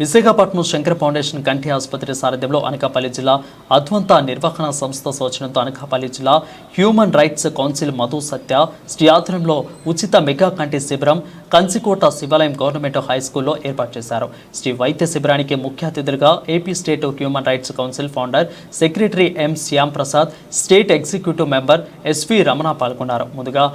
Visakhapatnam Shankara foundation కంటి ఆసుపత్రి సారథ్యంలో అనకాపల్లి జిల్లా అద్వంత నిర్వహణ సంస్థ సూచనతో అనకాపల్లి జిల్లా human rights council Madhu Satya Sri ఆధ్వర్యంలో ఉచిత మెగా కంటి శిబిరం కంచికోట శివాలయం గవర్నమెంట్ హై స్కూల్లో ఏర్పాటు చేశారు. శ్రీ వైద్య శిబిరానికి ముఖ్య అతిథులుగా AP state human rights council founder secretary M Shyam Prasad state executive member SV Ramana పాల్గొన్నారు. ముందుగా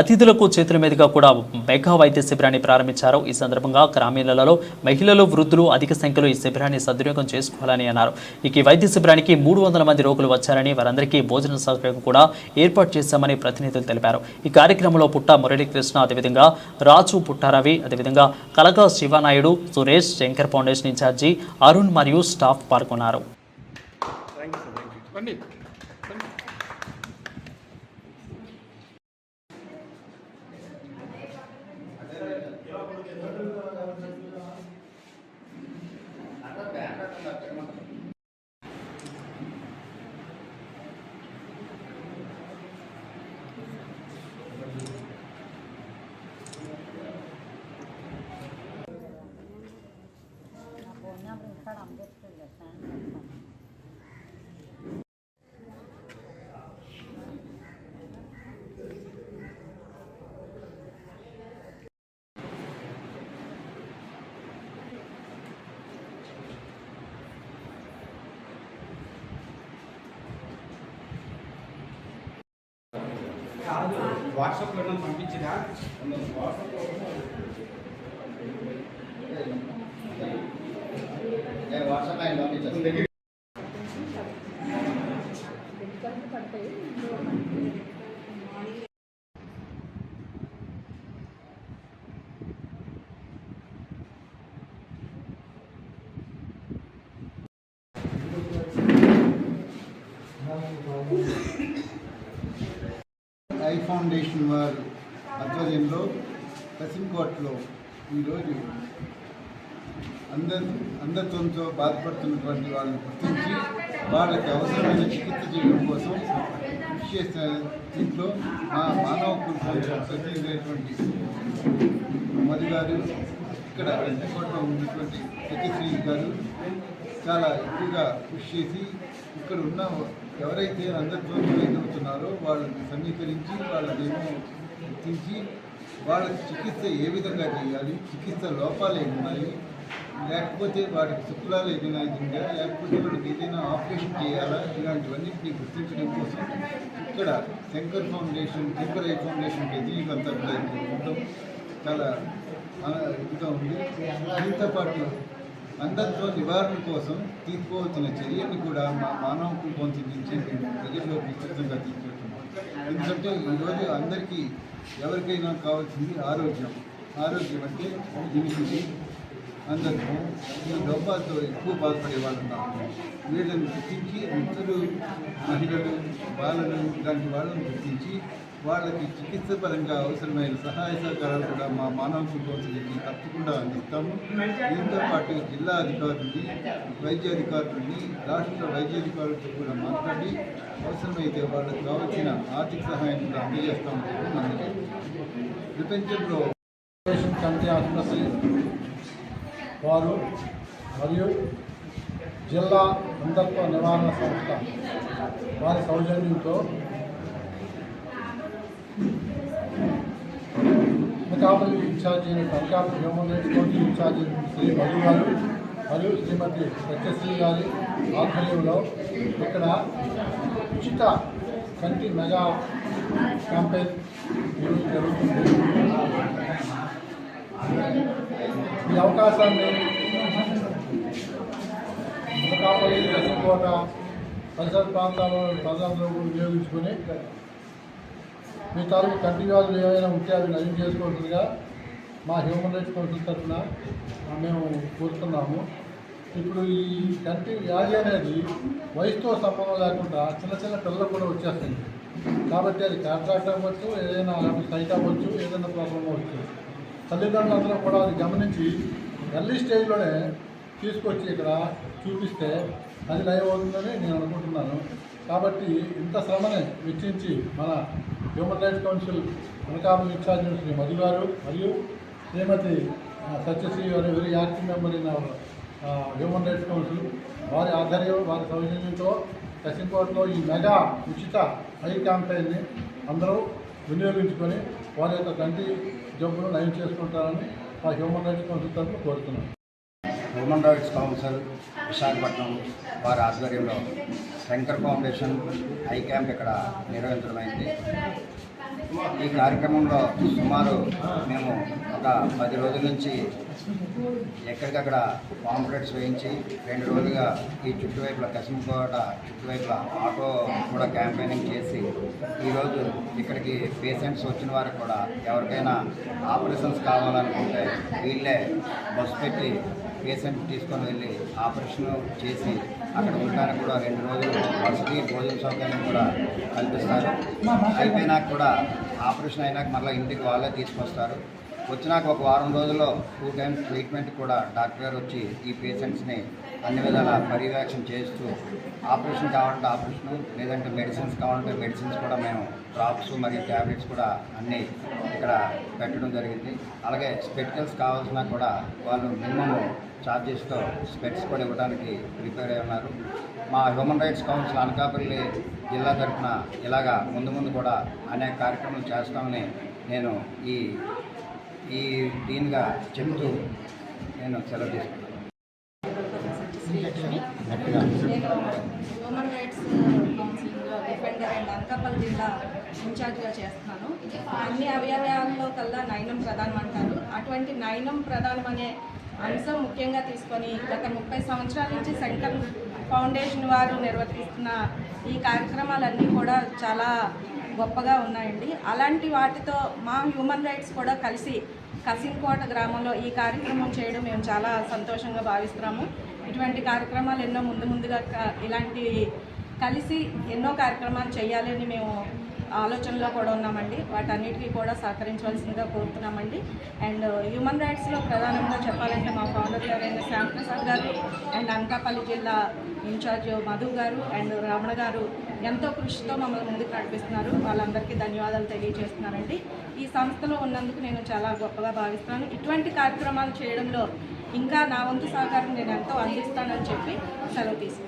అతిథులకు చేతుల మీదుగా కూడా మెగా వైద్య శిబిరాన్ని ప్రారంభించారు. ఈ సందర్భంగా గ్రామీణలలో మహిళలు వృద్ధులు అధిక సంఖ్యలో ఈ శిబిరాన్ని సద్వినియోగం చేసుకోవాలని అన్నారు. ఇక ఈ వైద్య శిబిరానికి మూడు వందల మంది రోగులు వచ్చారని వారందరికీ భోజన సౌకర్యం కూడా ఏర్పాటు చేశామని ప్రతినిధులు తెలిపారు. ఈ కార్యక్రమంలో పుట్ట మురళీకృష్ణ అదేవిధంగా రాజు పుట్టారవి అదేవిధంగా కలగా శివనాయుడు సురేష్ శంకర్ ఫౌండేషన్ ఇన్ఛార్జి అరుణ్ మరియు స్టాఫ్ పాల్గొన్నారు. కాదు. వాట్సాప్లో ఏమైనా పంపించినా వాట్సాప్ ఆయన పంపించారు ఐ ఫౌండేషన్ వారు ఆధ్వర్యంలో కసింకోట్లో ఈరోజు అందరి అంధత్వంతో బాధపడుతున్నటువంటి వాళ్ళని గుర్తించి వాళ్ళకి అవసరమైన చికిత్స చేయడం కోసం కృషి చేసిన దీంట్లో మా మానవ హక్కుల ప్రతినిధి మధు గారు ఇక్కడ వెంటకోటలో ఉన్నటువంటి సత్యశ్రీ గారు చాలా ఎక్కువగా కృషి చేసి ఇక్కడ ఉన్న ఎవరైతే అందరితో ఎదుగుతున్నారో వాళ్ళని సమీకరించి వాళ్ళనేమో గుర్తించి వాళ్ళకి చికిత్స ఏ విధంగా చేయాలి చికిత్స లోపాలు ఏమున్నాయి లేకపోతే వాటికి శుక్లాలు ఏదైనా ఉందా లేకపోతే వాళ్ళకి ఏదైనా ఆపరేషన్ చేయాలా ఇలాంటివన్నింటినీ గుర్తించడం కోసం ఇక్కడ Shankar foundation Shankar eye foundation ఎదుగు అంతా కూడా ఉండడం చాలా ఇదిగా ఉంది. దీంతో పాటు అంధత్వ నివారణ కోసం తీసుకోవాల్సిన చర్యని కూడా మా మానవ కుటుంబం నుంచి మేము విస్తృతంగా తీసుకెళ్తున్నాం ఎందుకంటే ఈరోజు అందరికీ ఎవరికైనా కావాల్సింది ఆరోగ్యం. ఆరోగ్యం అంటే దీనికి అందరికీ ఈ లోపాలతో ఎక్కువ బాధపడే వాళ్ళు ఉన్నారు. వీళ్ళని గుర్తించి వృద్ధులు మహిళలు బాలలు ఇలాంటి వాళ్ళని గుర్తించి వాళ్ళకి చికిత్స పరంగా అవసరమైన సహాయ సహకారాలు కూడా మా మానవ సొసైటీకి తప్పకుండా అందిస్తాము. దీంతో పాటు జిల్లా అధికారులని వైద్య అధికారులని రాష్ట్ర వైద్య అధికారులతో కూడా మాట్లాడి అవసరమైతే వాళ్ళకి కావాల్సిన ఆర్థిక సహాయం కూడా అందజేస్తామని చెప్పి మనకి ప్రపంచంలో కమిటీ ఆసుపత్రి వారు మరియు జిల్లా అంధత్వ నివారణ సంస్థ వారి సౌజన్యంతో Anakapalli incharge Anakapalli human rights council incharge Sri Madhu గారు మరియు శ్రీమతి సత్యశ్రీ గారి ఆధ్వర్యంలో ఇక్కడ ఉచిత కంటి మెగా క్యాంపెయిన్ ఈరోజు జరుగుతుంది. ఈ అవకాశాన్ని అనకాపల్లి దశకోట పరిసర ప్రాంతాల్లో ప్రజలందరూ వినియోగించుకొని మీ తాలూకు కంటి వ్యాధులు ఏమైనా ఉంటే అవి నయం చేసుకోవాల్సిందిగా మా హ్యూమన్ రైట్స్ కౌన్సిల్ తరఫున మేము కోరుతున్నాము. ఇప్పుడు ఈ కంటి వ్యాధి అనేది వయసుతో సంబంధం లేకుండా చిన్న చిన్న పిల్లలు కూడా వచ్చేస్తుంది. కాబట్టి అది కాంట్రాక్ట్ అవ్వచ్చు ఏదైనా సైట్ అవ్వచ్చు ఏదైనా ప్రాబ్లం అవ్వచ్చు. తల్లిదండ్రులందరూ కూడా అది గమనించి ఎర్లీ స్టేజ్లోనే తీసుకొచ్చి ఇక్కడ చూపిస్తే అది లైవ్ అవుతుందని నేను అనుకుంటున్నాను. కాబట్టి ఇంత శ్రమనే వెచ్చించి మన human rights council Anakapalli incharge Sri Madhu గారు మరియు శ్రీమతి సత్యశ్రీ గారు very active member in our human rights council వారి ఆధ్వర్యం వారి సౌజన్యంతో కసింకోటలో ఈ మెగా ఉచిత ఐ క్యాంపెయిన్ని అందరూ వినియోగించుకొని వారి యొక్క కంటి జబ్బును నయం చేసుకుంటారని ఆ హ్యూమన్ రైట్స్ కౌన్సిల్ తరఫున కోరుతున్నాను హ్యూమన్ రైట్స్ కౌన్సిల్ విశాఖపట్నం వారి ఆధ్వర్యంలో శంకర్ ఫౌండేషన్ ఐ క్యాంప్ ఇక్కడ నిర్వహించడమైంది. ఈ కార్యక్రమంలో సుమారు మేము ఒక పది రోజుల నుంచి ఎక్కడికక్కడ పాంప్లెట్స్ వేయించి రెండు రోజులుగా ఈ చుట్టువైపుల కసింకోట చుట్టువైపుల ఆటో కూడా క్యాంపెయినింగ్ చేసి ఈరోజు ఇక్కడికి పేషెంట్స్ వచ్చిన వారికి కూడా ఎవరికైనా ఆపరేషన్స్ కావాలనుకుంటే వీళ్ళే బస్సు పెట్టి పేషెంట్ తీసుకొని వెళ్ళి ఆపరేషన్ చేసి అక్కడ ఉండడానికి కూడా రెండు రోజులు వసతి భోజన సౌకర్యం కూడా కల్పిస్తారు. అయిపోయినాక కూడా ఆపరేషన్ అయినాక మళ్ళీ ఇంటికి వాళ్ళే తీసుకొస్తారు. వచ్చినాక ఒక వారం రోజుల్లో టూ టైమ్స్ ట్రీట్మెంట్ కూడా డాక్టర్ గారు వచ్చి ఈ పేషెంట్స్ని అన్ని విధాల పర్యవేక్షణ చేస్తూ ఆపరేషన్ కావాలంటే ఆపరేషన్ లేదంటే మెడిసిన్స్ కావాలంటే మెడిసిన్స్ కూడా మేము డ్రాప్స్ మరియు ట్యాబ్లెట్స్ కూడా అన్నీ ఇక్కడ పెట్టడం జరిగింది. అలాగే స్పెటికల్స్ కావాల్సిన కూడా వాళ్ళు మినిమం ఛార్జెస్తో స్పెట్స్ కూడా ఇవ్వడానికి ప్రిపేర్ అయి ఉన్నారు. మా హ్యూమన్ రైట్స్ కౌన్సిల్ అనకాపల్లి జిల్లా తరఫున ఇలాగా ముందు ముందు కూడా అనేక కార్యక్రమాలు చేస్తామని నేను ఈ ఈ దీనిగా చెబుతూ నేను సెలవు తీసుకున్నాను శ్రీలక్ష్మి. హ్యూమన్ రైట్స్ కౌన్సిలింగ్లో డిఫెండర్ అండ్ అనకాపల్లి జిల్లా ఇన్ఛార్జ్గా చేస్తున్నాను. అన్ని అవయవాల్లో కల్లా నయనం ప్రధానం అంటారు. అటువంటి నయనం ప్రధానం అనే అంశం ముఖ్యంగా తీసుకొని గత ముప్పై సంవత్సరాల నుంచి సెంట్రల్ ఫౌండేషన్ వారు నిర్వర్తిస్తున్న ఈ కార్యక్రమాలన్నీ కూడా చాలా గొప్పగా ఉన్నాయండి. అలాంటి వాటితో మా హ్యూమన్ రైట్స్ కూడా కలిసి కసింకోట గ్రామంలో ఈ కార్యక్రమం చేయడం మేము చాలా సంతోషంగా భావిస్తున్నాము. ఇటువంటి కార్యక్రమాలు ఎన్నో ముందు ముందుగా క- ఇలాంటి కలిసి ఎన్నో కార్యక్రమాలు చేయాలని మేము ఆలోచనలో కూడా ఉన్నామండి. వాటన్నిటికీ కూడా సహకరించవలసిందిగా కోరుతున్నామండి. అండ్ హ్యూమన్ రైట్స్లో ప్రధానంగా చెప్పాలంటే మా ఫౌండర్ గారైన శ్యామప్రసాద్ గారు అండ్ అనకాపల్లి జిల్లా ఇన్ఛార్జ్ మధు గారు అండ్ రమణ గారు ఎంతో కృషితో మమ్మల్ని ముందుకు నడిపిస్తున్నారు. వాళ్ళందరికీ ధన్యవాదాలు తెలియజేస్తున్నారండి. ఈ సంస్థలో ఉన్నందుకు నేను చాలా గొప్పగా భావిస్తున్నాను. ఇటువంటి కార్యక్రమాలు చేయడంలో ఇంకా నా వంతు సహకారం నేను ఎంతో అందిస్తానని చెప్పి సెలవు తీసుకుంటాను